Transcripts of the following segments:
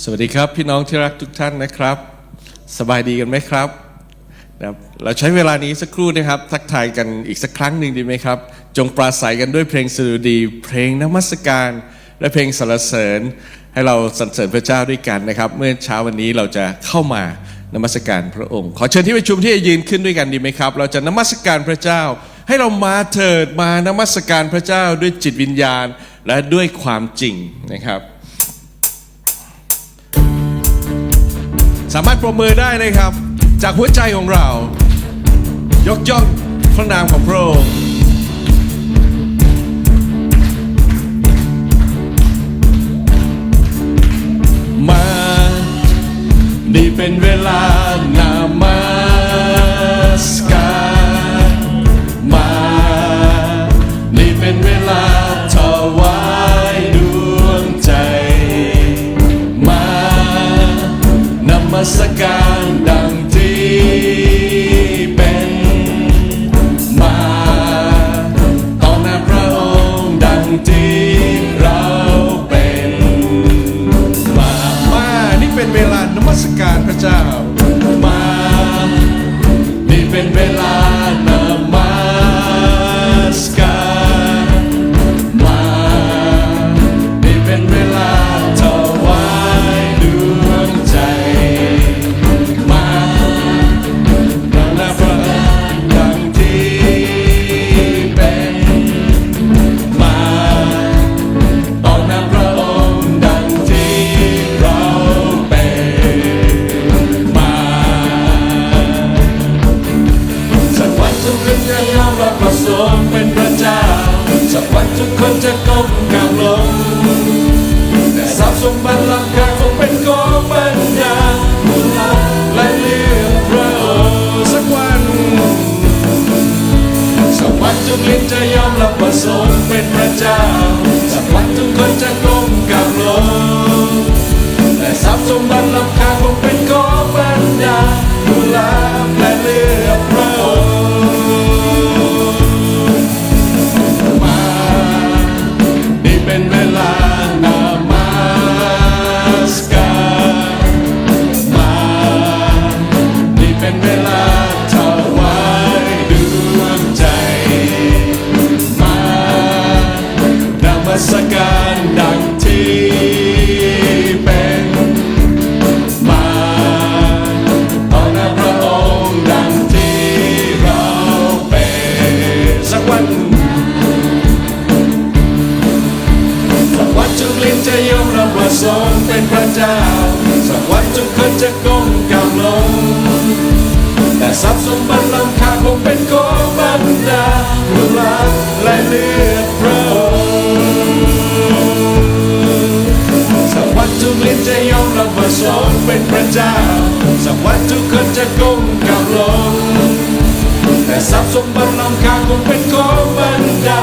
สวัสดีครับพี่น้องที่รักทุกท่านนะครับ สบายดีกันไหมครับนะครับ เราใช้เวลานี้สักครู่นะครับ ทักทายกันอีกสักครั้งหนึ่งดีไหมครับ จงปราศัยกันด้วยเพลงสดุดี เพลงนมัสการ และเพลงสรรเสริญ ให้เราสรรเสริญพระเจ้าด้วยกันนะครับ เมื่อเช้าวันนี้เราจะเข้ามานมัสการพระองค์ ขอเชิญที่ประชุมที่จะยืนขึ้นด้วยกันดีไหมครับ เราจะนมัสการพระเจ้า ให้เรามาเถิดมานมัสการพระเจ้าด้วยจิตวิญญาณและด้วยความจริงนะครับ สามารถปรบมือได้เลยครับ จากหัวใจของเรา ยกย่องพระนามของพระองค์มา นี่เป็นเวลานาม สการดังที่เป็นมา ตอนน้นพระองค์ดังที่เราเป็นมามานี่เป็นเวลานมัสการพระเจ้า ทรัพย์สมบัติล้ำค่าคงเป็นของบรรดาผู้รักและเลือดพระองค์สักวันทุกลิ้นจะยอมรับว่าสองเป็นพระเจ้าสักวันทุกคนจะก้มกราบลงแต่ทรัพย์สมบัติล้ำค่าคงเป็นของบรรดา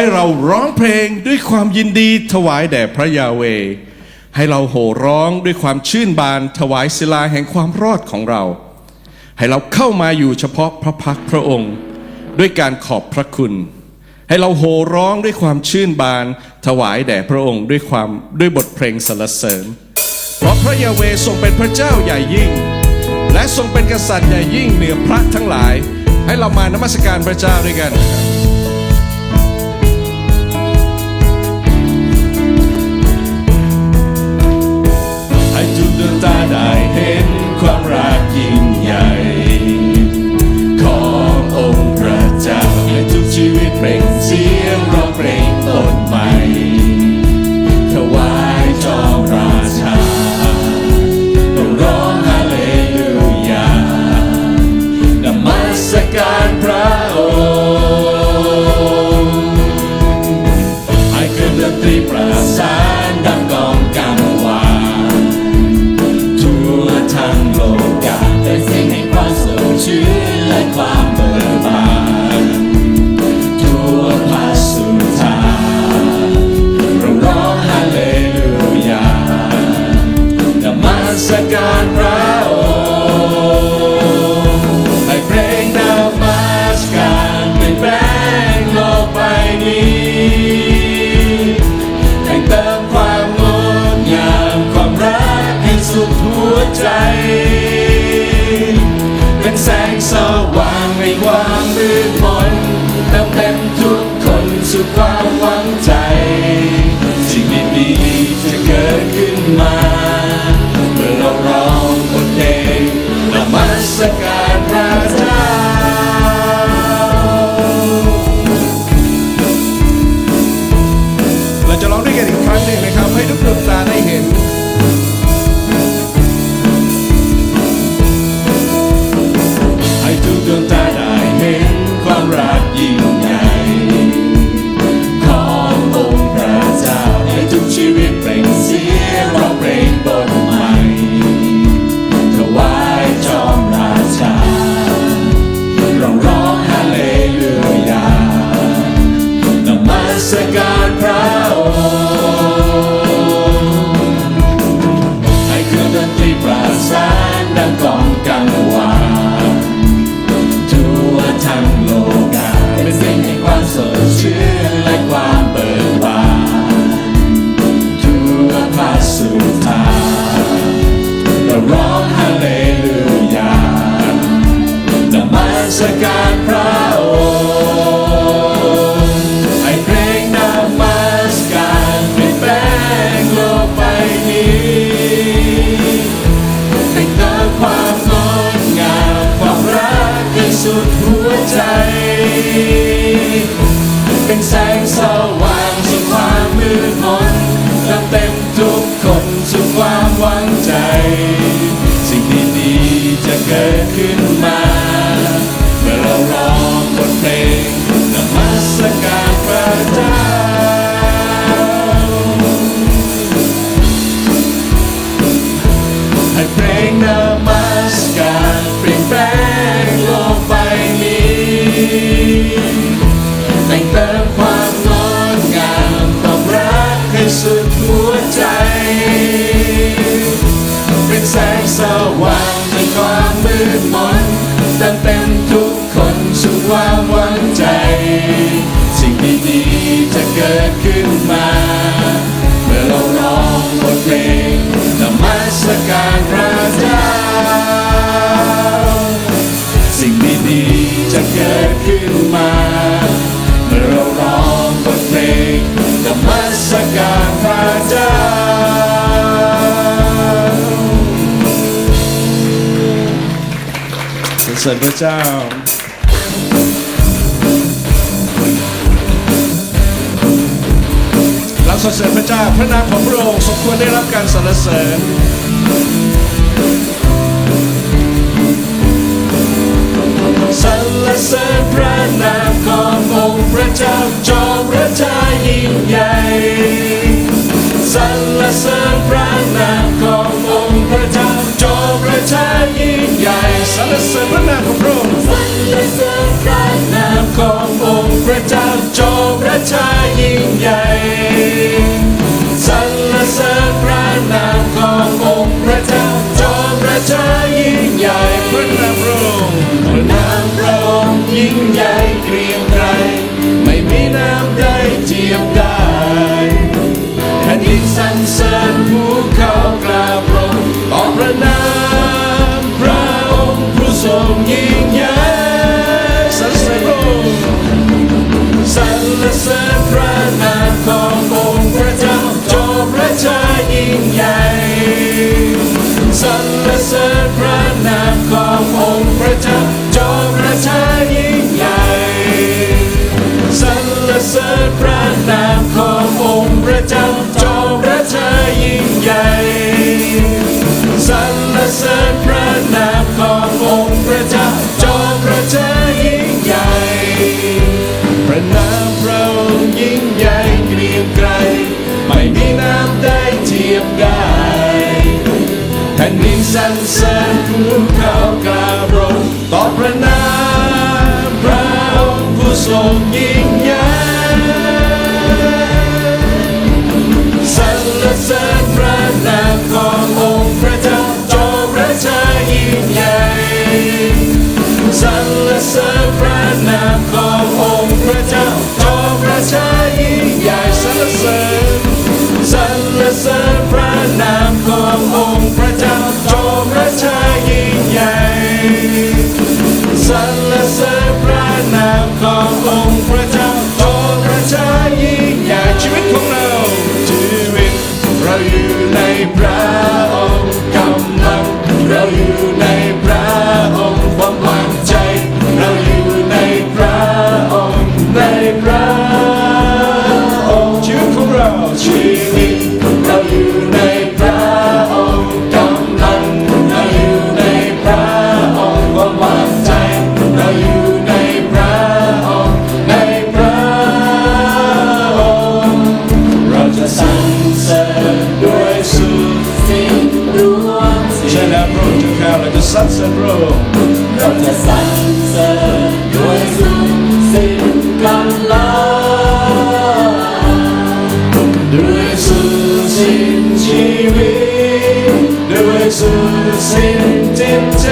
ให้เราร้องเพลงด้วยความยินดีถวายแด่พระยาเว ให้เราโห่ร้องด้วยความชื่นบานถวายศิลาแห่งความรอดของเรา ให้เราเข้ามาอยู่เฉพาะพระพักพระองค์ ด้วยการขอบพระคุณ ให้เราโห่ร้องด้วยความชื่นบานถวายแด่พระองค์ด้วยความด้วยบทเพลงสรรเสริญ เพราะพระยาเวทรงเป็นพระเจ้าใหญ่ยิ่ง และทรงเป็นกษัตริย์ใหญ่ยิ่งเหนือพระทั้งหลาย ให้เรามานมัสการพระเจ้าด้วยกัน ได้เห็นความรักยิ่งใหญ่ ขององค์พระเจ้าในทุกชีวิตเปล่งเสียง ริฐพระเจ้าเราสรรเสริญพระเจ้าพระนามของพระองค์สมควรได้รับการสรรเสริญสรรเสริญพระนามขององค์พระเจ้าจอมพระเจ้ายิ่งใหญ่สรรเสริญพระนามขององค์พระเจ้า จงประชานยิ่งใหญ่สรรเสริญพระนามของพระองค์สรรเสริญพระนามขององค์พระเจ้าจงประชานยิ่งใหญ่ สรรเสริญพระองค์เราจะสรรเสริญด้วยสุดสิ้นกำลังด้วยสุดสิ้นชีวิตด้วยสุดสิ้นจิตใจ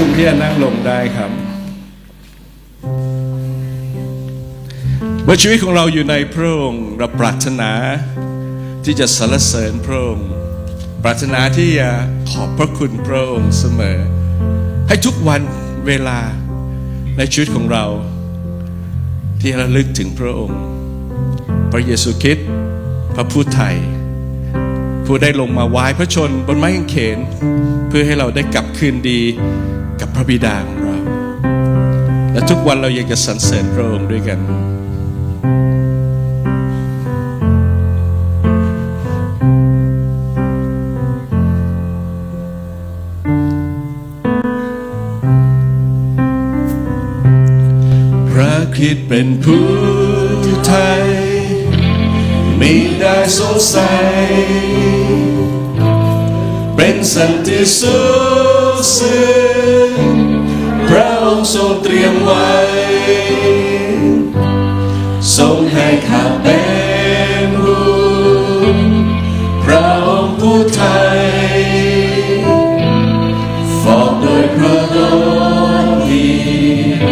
ชุมที่จะนั่งลงได้ครับ เมื่อชีวิตของเราอยู่ในพระองค์เราปรารถนาที่จะสรรเสริญพระองค์ ปรารถนาที่จะขอบพระคุณพระองค์เสมอ ให้ทุกวันเวลาในชีวิตของเรา ที่ระลึกถึงพระองค์ พระเยซูคริสต์พระผู้ไทยผู้ได้ลงมาวายพระชนบนไม้กางเขน เพื่อให้เราได้กลับคืนดี กับพระบิดาของเรา และทุกวันเราอยากจะสรรเสริญพระองค์ด้วยกันพระคิดเป็นผู้ไทยมีได้สงสัยเป็นสันติสุขซึ่อ ทรงเตรียมไว้ ทรงให้ข้าเป็นผู้พระองค์ผู้ไทยฟอกโดยพระโลหิต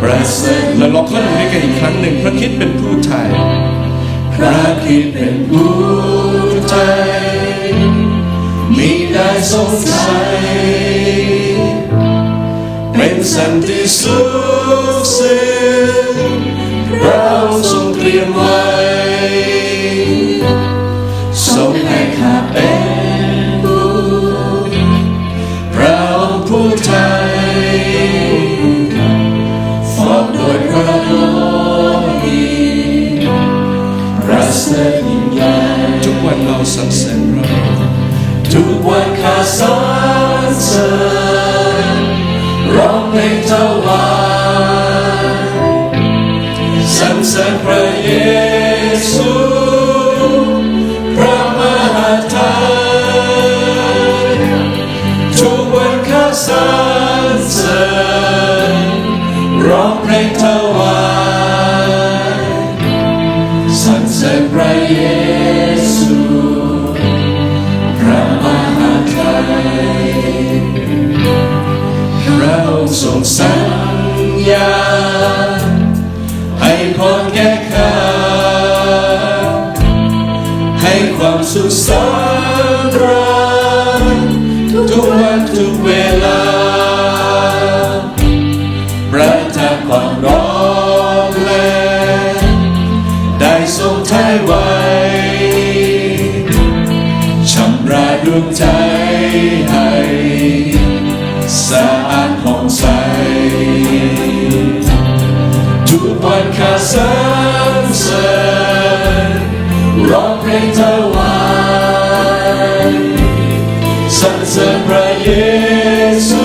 ประเสริฐเราลองท่อนนี้กันอีกครั้งหนึ่งพระคิดเป็นผู้ไทย พระคิดเป็นผู้ไทย มีได้สงสัย เป็นสันติสุขซึ่งพระองค์ทรงเตรียมไว้ทรงให้ข้าเป็นผู้พระองค์ผู้ไทยฟอกโดยพระโลหิตประเสริฐยิ่งใหญ่ทุกวันเราสรรเสริญพระองค์ทุกวันข้าสรรเสริญร้อง เพลงถวายสรรเสริญพระเยซูพระมหาไทยทุกวันข้าสรรเสริญร้องเพลงถวายสรรเสริญพระเย ญาให้พรแก่ข้าให้ความสุขสันตราทุกวันทุกเวลาประทานความร้องแรงได้ทรงไทยไว้ชำระดวงใจ กวันข้าสรรเสริญร้องเพลงถวายสรรเสริญพระเยซู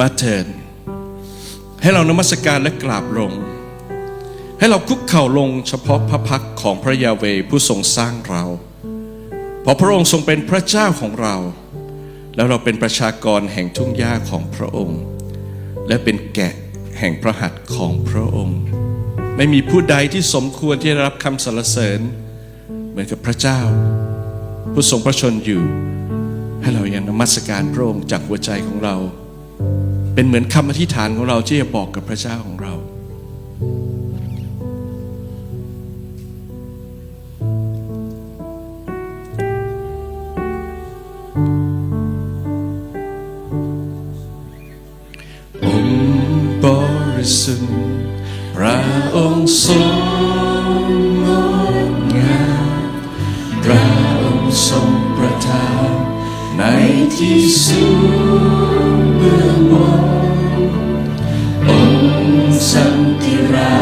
มาเถิด ให้เรานมัสการและกราบลง ให้เราคุกเข่าลงเฉพาะพระพักของพระยาเวผู้ทรงสร้างเรา เพราะพระองค์ทรงเป็นพระเจ้าของเรา แล้วเราเป็นประชากรแห่งทุ่งหญ้าของพระองค์ และเป็นแกะแห่งพระหัตถ์ของพระองค์ ไม่มีผู้ใดที่สมควรที่จะรับคำสรรเสริญ เหมือนกับพระเจ้า ผู้ทรงพระชนอยู่ ให้เรายังนมัสการพระองค์จากหัวใจของเรา เป็นเหมือนคำอธิษฐานของเราที่จะบอกกับพระเจ้าของเรา สันติรา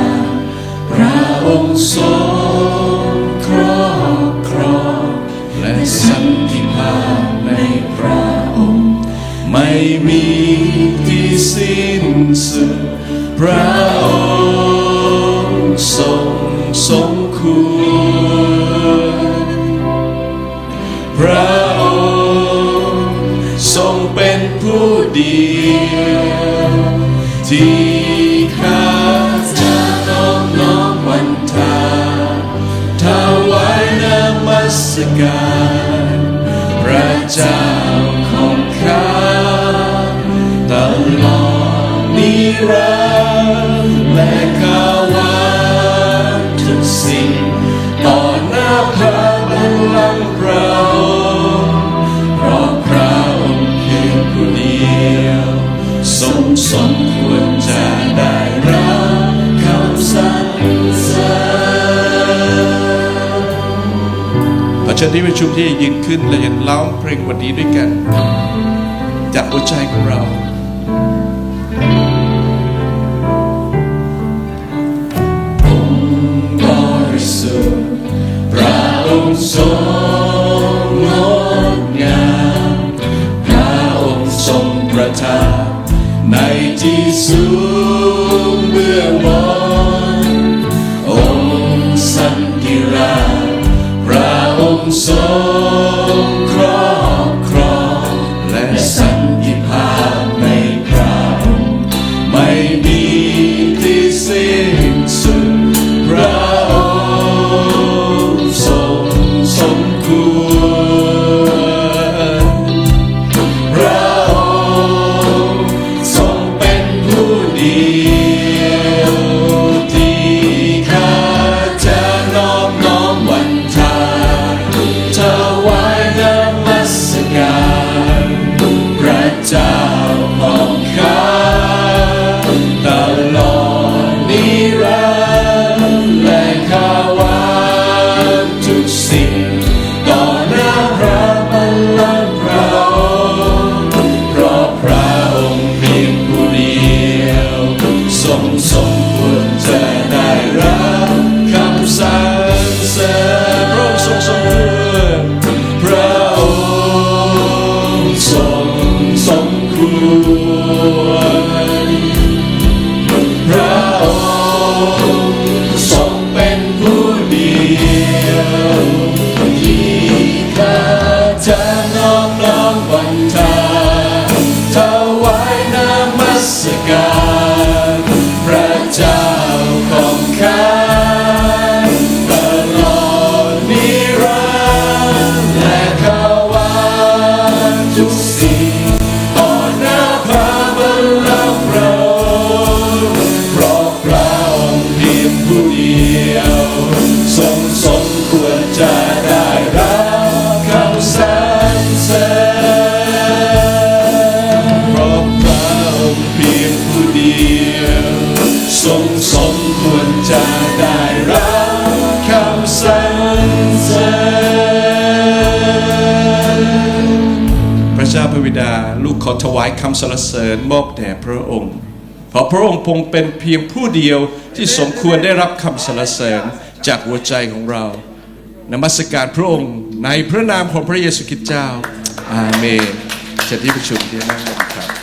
พระองค์ทรงครอบครองและสันติภาพในพระองค์ ไม่มีที่สิ้นสุดพระ เจ้าของข้าตลอดนิรันดร์และข้าวันทุกสิ่งต่อหน้าพระบัลลังก์พระองค์เพราะพระองค์เพียงผู้เดียวทรงสม เชิญที่ประชุมที่ยืนขึ้นและยังร้องเพลงวันนี้ด้วยกัน จากหัวใจของเราบริสุทธิ์พระองค์ทรงงดงามพระองค์ทรงประทานในที่สูง สรรเสริญมอบแด่พระองค์เพราะพระองค์พงเป็นเพียงผู้เดียวที่สมควรได้รับคำสรรเสริญจากหัวใจของเรา นมัสการพระองค์ในพระนามของพระเยซูคริสต์เจ้า อาเมนเชิญที่ประชุมที่นั่ง